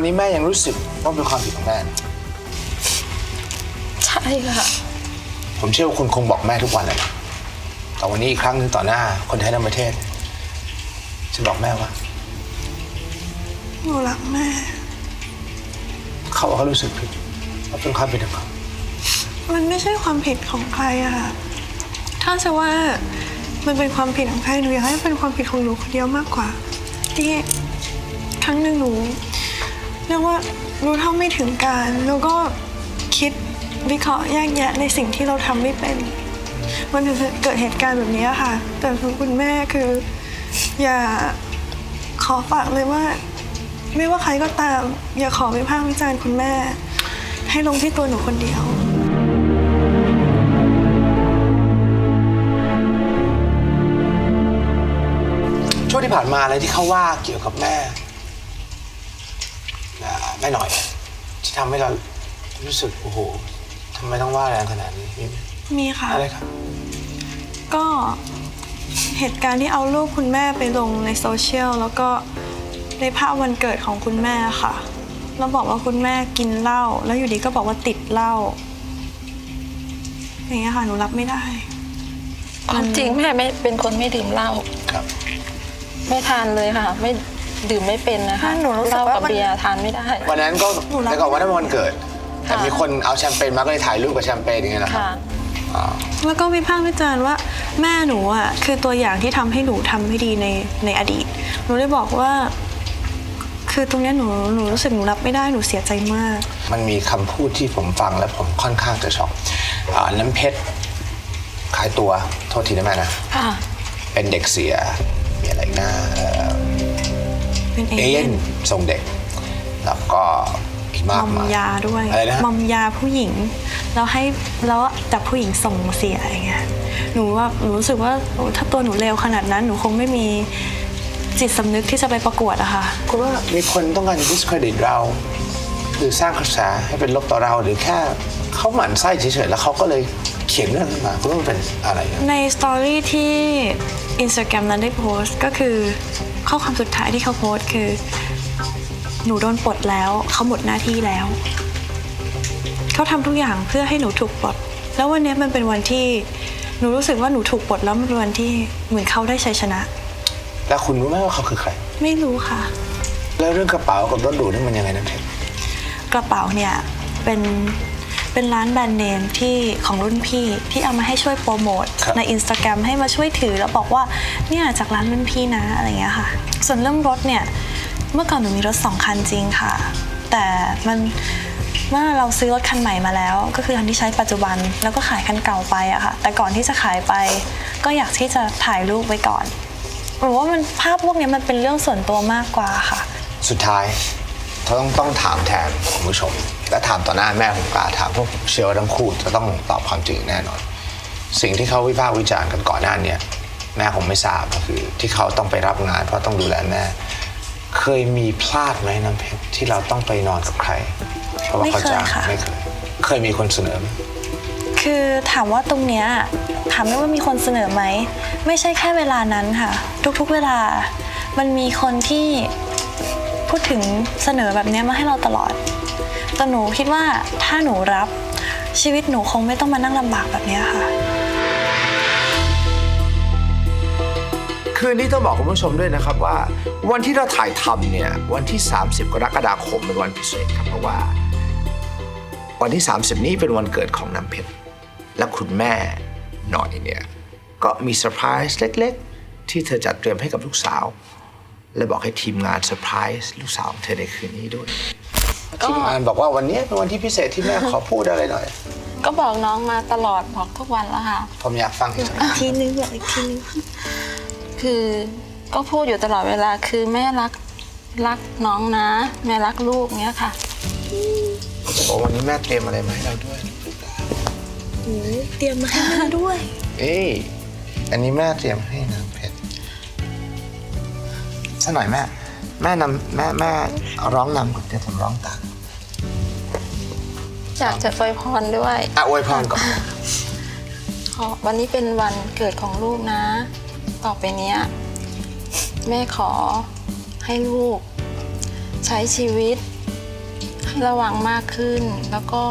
วันนี้แม่ยังรู้สึกว่าเป็นความผิดของแม่ ใช่ค่ะ ผมเชื่อว่าคุณคงบอกแม่ทุกวันเลยนะแต่วันนี้อีกครั้งหนึงต่อหน้าคนไทยทั้งประเทศจะบอกแม่ว่าหนูรักแม่ เขาเขารู้สึกผิดว่าเป็นความผิดของเขามันไม่ใช่ความผิดของใครอะค่ะ ถ้าจะว่ามันเป็นความผิดของใครหนูอยากให้เป็นความผิดของหนูคนเดียวมากกว่าที่ครั้งหนึ่งหนู เรียกว่ารู้เท่าไม่ถึงการ แล้วก็คิดวิเคราะห์แยกแยะในสิ่งที่เราทำไม่เป็น มันถึงเกิดเหตุการณ์แบบนี้ค่ะ แต่คุณแม่คือ อย่าขอฝากเลยว่า ไม่ว่าใครก็ตาม อย่าขอวิพากวิจารณ์คุณแม่ ให้ลงที่ตัวหนูคนเดียว ช่วงที่ผ่านมาอะไรที่เขาว่าเกี่ยวกับแม่ อ่าแม่หน่อย ที่ทำให้เรารู้สึกโอ้โหทำไมต้องว่าแรงขนาดนี้มีไหมมีค่ะ อะไรครับ ก็เหตุการณ์ที่เอารูปคุณแม่ไปลงในโซเชียลแล้วก็ในภาพวันเกิดของคุณแม่ค่ะ แล้วบอกว่าคุณแม่กินเหล้าแล้วอยู่ดีก็บอกว่าติดเหล้าอย่างเงี้ยค่ะหนูรับไม่ได้ ความจริงแม่ไม่เป็นคนไม่ดื่มเหล้าครับ ไม่ทานเลยค่ะ ไม่ ดื่มไม่เป็นนะคะหนูรู้สึกเหล้าว่ากับมัน เบียร์ทานไม่ได้ วันนั้นก็หนูรับ แต่ก่อนวันนั้นเป็นวันเกิด แต่ค่ะ มีคนเอาแชมเปญมาก็เลยถ่ายรูปกับแชมเปญอย่างเงี้ยนะครับค่ะ อ่าแล้วก็วิพากษ์วิจารณ์ว่าแม่หนูอะคือตัวอย่างที่ทำให้หนูทำไม่ดีในในอดีต หนูเลยบอกว่า คือตรงเนี้ยหนูหนูรู้สึกหนูรับไม่ได้หนูเสียใจมาก มันมีคำพูดที่ผมฟังแล้วผมค่อนข้างจะช็อกอ่าน้ำเพชรขายตัวโทษทีนะแม่นะ ค่ะ เป็นเด็กเสีย มีอะไรอีกนะเอ่อ เป็นเอเอเย่เย่นนส่งเด็ก แล้วก็อีกมามกอมมายยาด้วยอะไรนะมอมยาผู้หญิง แล้วให้แล้วจับผู้หญิงส่งเสียอย่างเงี้ยหนูว่าหนูรู้สึกว่าโอ้ถ้าตัวหนูเลวขนาดนั้นหนูคงไม่มีจิตสำนึกที่จะไปประกวดอะค่ะ คุณว่ามีคนต้องการ discredit เรา หรือสร้างกระแสให้เป็นลบต่อเราหรือแค่เขาหมั่นไส้เฉยๆ แล้วเขาก็เลยเขียนเรื่องขึ้นมาคุณว่ามันเป็นอะไรนะในสตอรี่ที่ Instagram นั้นได้โพสต์ก็คือข้อความสุดท้ายที่เขาโพสต์คือ หนูโดนปลดแล้ว เขาหมดหน้าที่แล้ว เขาทำทุกอย่างเพื่อให้หนูถูกปลด แล้ววันนี้มันเป็นวันที่หนูรู้สึกว่าหนูถูกปลดแล้วมันเป็นวันที่เหมือนเขาได้ชัยชนะ แล้วคุณรู้ไหมว่าเขาคือใคร ไม่รู้ค่ะ แล้วเรื่องกระเป๋ากับรถดูดนี่มันยังไงนะเพชรกระเป๋าเนี่ยเป็น เป็นร้านแบรนด์เนมที่ของรุ่นพี่ที่เอามาให้ช่วยโปรโมทครับ ในอินสตาแกรมให้มาช่วยถือแล้วบอกว่าเนี่ยจากร้านรุ่นพี่นะอะไรเงี้ยค่ะ ส่วนเรื่องรถเนี่ยเมื่อก่อนหนูมีรถสองคันจริงค่ะ แต่มันเมื่อเราซื้อรถคันใหม่มาแล้ว ก็คือคันที่ใช้ปัจจุบันแล้วก็ขายคันเก่าไปอะค่ะ แต่ก่อนที่จะขายไป ก็อยากที่จะถ่ายรูปไว้ก่อนหรือว่ามันภาพพวกเนี้ยมันเป็นเรื่องส่วนตัวมากกว่าค่ะ สุดท้าย ต้องต้องถามแทนคุณผู้ชม และถามต่อหน้าแม่ผมกล้าถามเพราะผมเชื่อว่าทั้งคู่จะต้องตอบความจริงแน่นอน สิ่งที่เขาวิพากษ์วิจารณ์กันก่อนหน้าเนี้แม่คงไม่ทราบก็คือ ที่เขาต้องไปรับงานเพราะต้องดูแลแม่ เคยมีพลาดไหมน้ำเพชรที่เราต้องไปนอนกับใคร เพราะว่าเขาจ้างไม่เคยค่ะ ไม่เคย เคยมีคนเสนอไหม คือถามว่าตรงเนี้ยถามได้ว่ามีคนเสนอไหม ไม่ใช่แค่เวลานั้นค่ะ ทุกๆเวลา มันมีคนที่ พูดถึงเสนอแบบนี้มาให้เราตลอด แต่หนูคิดว่าถ้าหนูรับชีวิตหนูคงไม่ต้องมานั่งลำบากแบบนี้ค่ะ คืนนี้ต้องบอกคุณผู้ชมด้วยนะครับว่า วันที่เราถ่ายทำเนี่ยวันที่ 30 กรกฎาคมเป็นวันพิเศษครับเพราะว่า วันที่ 30 นี้เป็นวันเกิดของน้ำเพชรและคุณแม่หน่อยเนี่ยก็มีเซอร์ไพรส์เล็ก ๆ ที่เธอจัดเตรียมให้กับลูกสาว และบอกให้ทีมงานเซอร์ไพรส์ลูกสาวของเธอในคืนนี้ด้วย ทีมงานบอกว่าวันนี้เป็นวันที่พิเศษที่แม่ขอพูดอะไรหน่อย ก็บอกน้องมาตลอดบอกทุกวันแล้วค่ะ ผมอยากฟังอีกสักหน่อยทีนึงบอกอีกทีนึงคือก็พูดอยู่ตลอดเวลาคือแม่รักรักน้องนะ แม่รักลูกเนี้ยค่ะบอกวันนี้แม่เตรียมอะไรมาให้เราด้วยเตรียมมาให้แม่ด้วย เอ้ยอันนี้แม่เตรียมให้น้ำ เพชรสักหน่อยแม่ แม่นำแม่แม่ร้องนำก่อนเดี๋ยวผมร้องตามอยากจะอวยพรด้วยอะอวยพรก่อนขอวันนี้เป็นวันเกิดของลูกนะ ต่อไปเนี้ย แม่ขอให้ลูก ใช้ชีวิตระวังมากขึ้น แล้วก็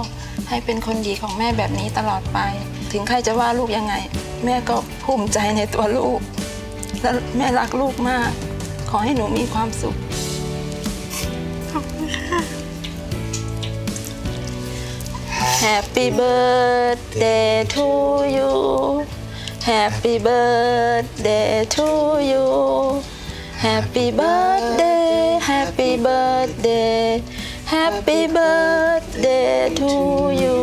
ให้เป็นคนดีของแม่แบบนี้ตลอดไป ถึงใครจะว่าลูกยังไง แม่ก็ภูมิใจในตัวลูก และแม่รักลูกมาก ขอให้หนูมีความสุข ขอบคุณค่ะ Happy birthday to you Happy birthday to you Happy birthday Happy birthday Happy birthday to you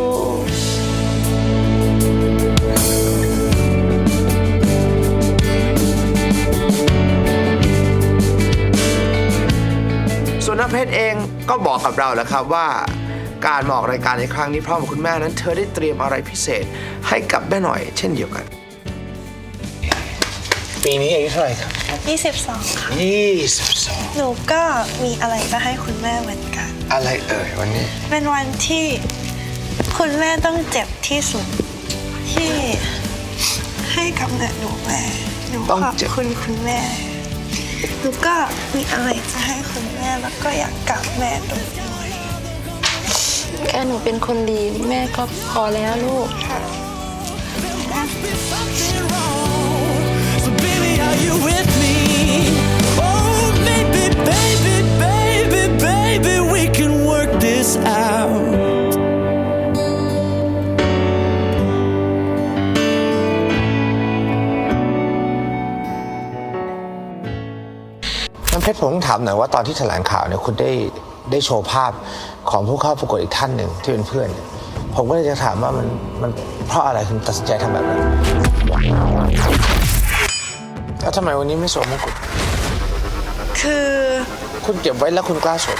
เพชรเองก็บอกกับเราแล้วครับว่าการมาออกรายการในครั้งนี้พร้อมกับคุณแม่นั้น เธอได้เตรียมอะไรพิเศษให้กับแม่หน่อย เช่นเดียวกัน ปีนี้อายุเท่าไหร่ครับ 22 ค่ะ 22 หนูก็มีอะไรจะให้คุณแม่เหมือนกัน อะไรเอ่ยวันนี้ เป็นวันที่คุณแม่ต้องเจ็บที่สุด ที่ให้กำเนิดหนูแม่หนูต้องขอบเจ็บคุณคุณแม่ หนูก็มีอะไรจะให้คุณแม่แล้วก็อยากกลับแม่ตรงด้วยแค่หนูเป็นคนดีแม่ก็พอแล้วลูกค่ะ เพชรผมต้องถามหน่อยว่าตอนที่แถลงข่าวเนี่ยคุณได้ได้โชว์ภาพของผู้เข้าประกวดอีกท่านหนึ่งที่เป็นเพื่อนเนี่ยผมก็เลยจะถามว่ามันมันเพราะอะไรถึงตัดสินใจทำแบบนั้นแล้วทำไมวันนี้ไม่สวมมงกุฎคือคุณเก็บไว้แล้วคุณกล้าสวม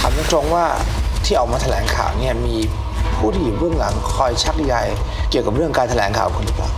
ถามตรงๆว่า ที่ออกมาแถลงข่าวเนี่ยมีผู้ที่อยู่เบื้องหลังคอยชักใยเกี่ยวกับเรื่องการแถลงข่าวคุณหรือเปล่า